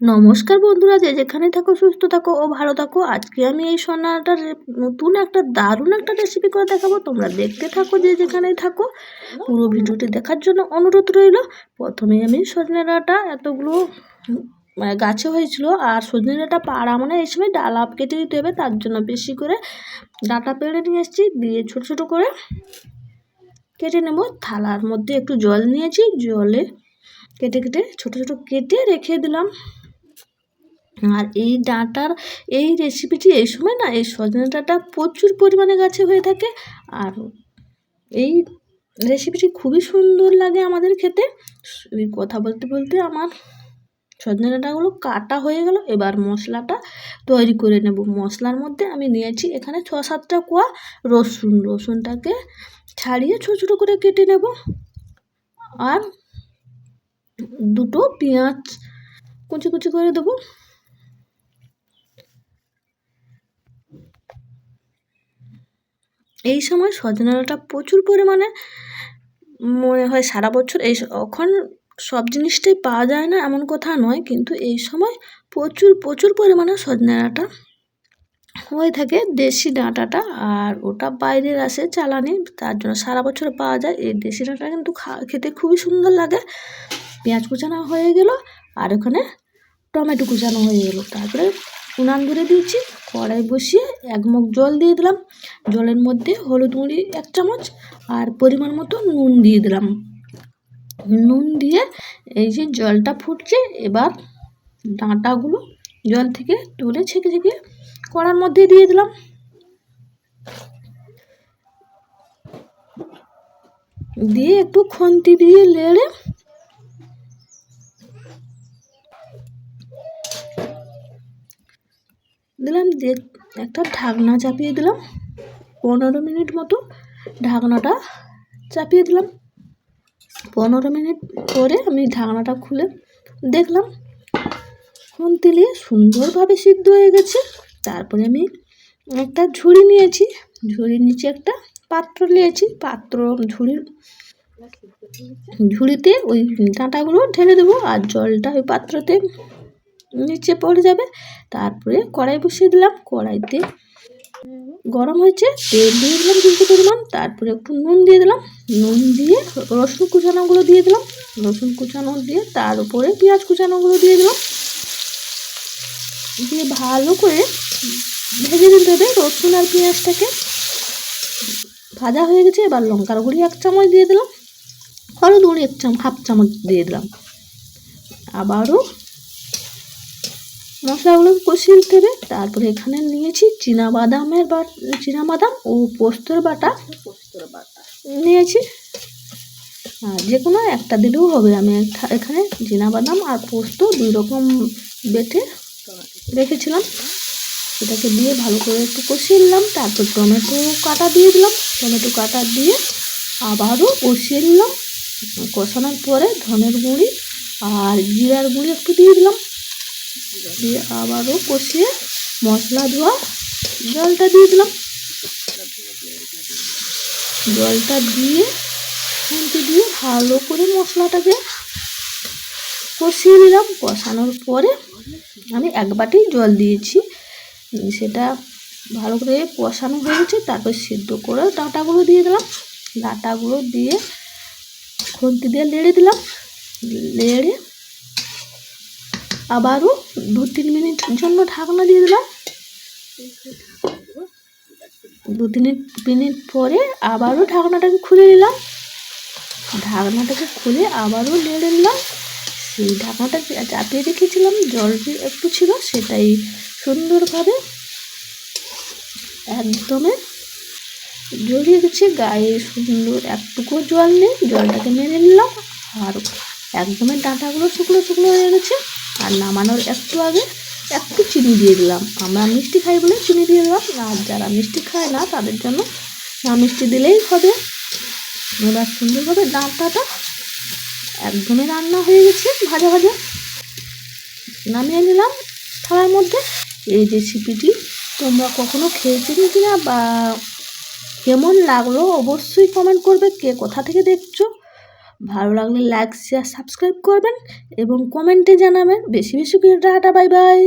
নমস্কার বন্ধুরা, যে যেখানে থাকো, সুস্থ থাকো ও ভালো থাকো। আজকে আমি এই সোনাটার নতুন একটা দারুণ একটা রেসিপি করে দেখাবো। তোমরা দেখতে থাকো, যে যেখানেই থাকো। পুরো ভিডিওটি দেখার জন্য অনুরোধ রইল। প্রথমে আমি সজনে ডাঁটা এতগুলো মানে গাছে হয়েছিল। আর সজনে ডাঁটা পাড়া মানে এই সময় ডালা কেটে দিতে হবে, তার জন্য বেশি করে ডাঁটা পেড়ে নিয়ে এসেছি। দিয়ে ছোট ছোট করে কেটে নেব। থালার মধ্যে একটু জল নিয়েছি। জলে কেটে কেটে ছোট ছোট কেটে রেখে দিলাম। আর এই ডাঁটার এই রেসিপিটি এই সময় না এই সজনে ডাঁটা প্রচুর পরিমাণে গাছে হয়ে থাকে। আর এই রেসিপিটি খুবই সুন্দর লাগে আমাদের খেতে। কথা বলতে বলতে আমার সজনে ডাঁটাগুলো কাটা হয়ে গেল। এবার মশলাটা তৈরি করে নেব। মশলার মধ্যে আমি নিয়েছি এখানে ছ সাতটা কোয়া রসুন। রসুনটাকে ছাড়িয়ে ছোটো ছোটো করে কেটে নেব। আর দুটো পেঁয়াজ কুচি কুচি করে দেবো। এই সময় সজনে ডাঁটা প্রচুর পরিমাণে মনে হয় সারা বছর এই এখন সব জিনিসটাই পাওয়া যায় না এমন কথা নয়, কিন্তু এই সময় প্রচুর প্রচুর পরিমাণে সজনে ডাঁটা হয়ে থাকে, দেশি ডাঁটাটা, আর ওটা বাইরের আসে চালানি, তার জন্য সারা বছর পাওয়া যায়। এই দেশি ডাঁটা কিন্তু খেতে খুবই সুন্দর লাগে। পেঁয়াজ কুচানো হয়ে গেল, আর ওখানে টমেটো কুচানো হয়ে গেলো, তারপরে উনান ধরে দিয়েছি, কড়াই বসিয়ে এক মুখ জল দিয়ে দিলাম। জলের মধ্যে হলুদ গুঁড়ি এক চামচ আর পরিমাণ মতো নুন দিয়ে দিলাম। নুন দিয়ে এই যে জলটা ফুটছে, এবার ডাঁটাগুলো জল থেকে তুলে ছেঁকে ছেঁকে কড়ার মধ্যে দিয়ে দিলাম। দিয়ে একটু খন্তি দিয়ে লেড়ে দিলাম, দিয়ে একটা ঢাকনা চাপিয়ে দিলাম। পনেরো মিনিট মতো ঢাকনাটা চাপিয়ে দিলাম। পনেরো মিনিট পরে আমি ঢাকনাটা খুলে দেখলাম ফোন তেলে সুন্দরভাবে সিদ্ধ হয়ে গেছে। তারপরে আমি একটা ঝুড়ি নিয়েছি। ঝুড়ির নিচে একটা পাত্র নিয়েছি। পাত্র ঝুড়ির, ঝুড়িতে ওই ডাঁটাগুলো ঢেলে দেবো আর জলটা ওই পাত্রতে নিচে পড়ে যাবে। তারপরে কড়াই বসিয়ে দিলাম। কড়াইতে গরম হয়েছে, তেল দিয়ে দিলাম কিছু পরিমাণ। তারপরে একটু নুন দিয়ে দিলাম। নুন দিয়ে রসুন কুচানোগুলো দিয়ে দিলাম। রসুন কুচানো দিয়ে তার উপরে পেঁয়াজ কুচানোগুলো দিয়ে দিলাম। দিয়ে ভালো করে ভেজে দিতে হবে রসুন আর পেঁয়াজটাকে। ভাজা হয়ে গেছে, এবার লঙ্কার গুঁড়ি এক চামচ দিয়ে দিলাম। হলুদ গুঁড়ি এক চামচ হাফ চামচ দিয়ে দিলাম। আবারও মশলাগুলো কষিয়ে দিতে হবে। তারপরে এখানে নিয়েছি বাদামের বা বাদাম ও পোস্তর বাটা। পোস্তর বাটা নিয়েছি। আর যে কোনো একটা দিলেও হবে। আমি এখানে বাদাম আর পোস্ত দুই রকম বেটে রেখেছিলাম। সেটাকে দিয়ে ভালো করে একটু কষিয়ে নিলাম। তারপর টমেটো কাটা দিয়ে দিলাম। টমেটো কাটা দিয়ে আবারও কষিয়ে নিলাম। কষানোর পরে ধনের গুঁড়ি আর জিরার গুঁড়ি একটু দিয়ে দিলাম। দিয়ে আবারও কষিয়ে মশলা ধোয়া জলটা দিয়ে দিলাম। জলটা দিয়ে খুন্তি দিয়ে ভালো করে মশলাটাকে কষিয়ে দিলাম কষানোর পরে আমি এক বাটি জল দিয়েছি। সেটা ভালো করে কষানো হয়ে গেছে। তারপর সিদ্ধ করে ডাঁটাগুলো দিয়ে দিলাম। ডাঁটাগুলো দিয়ে খুন্তি দিয়ে লেড়ে দিলাম। লেড়ে আবারও দু তিন মিনিট জন্য ঢাকনা দিয়ে দিলাম। দু তিন মিনিট পরে আবারও ঢাকনাটাকে খুলে নিলাম। ঢাকনাটাকে খুলে আবারও নেড়ে নিলাম। সেই ঢাকনাটা চাপিয়ে রেখেছিলাম, জল একটু ছিল সেটাই সুন্দরভাবে একদমে জড়িয়ে গেছে। গায়ে সুন্দর একটুকু জল নেই, জলটাকে মেরে নিলাম। আর একদমই ডাঁটাগুলো শুকনো শুকনো হয়ে গেছে। আর নামানোর একটু আগে একটু চিনি দিয়ে দিলাম। আমরা মিষ্টি খাই বলে চিনি দিয়ে দিলাম। আর যারা মিষ্টি খায় না, তাদের জন্য না মিষ্টি দিলেই হবে। এবার সুন্দরভাবে ডাঁটাটা একদমই রান্না হয়ে গেছে, ভাজা ভাজা। নামিয়ে নিলাম থালার মধ্যে। এই রেসিপিটি তোমরা কখনো খেয়েছিলে কিনা বা কেমন লাগল অবশ্যই কমেন্ট করবে। কে কোথা থেকে দেখছ? ভালো লাগলে লাইক শেয়ার সাবস্ক্রাইব করবেন এবং কমেন্টে জানাবেন। বেশি বেশি করে, টাটা বাই বাই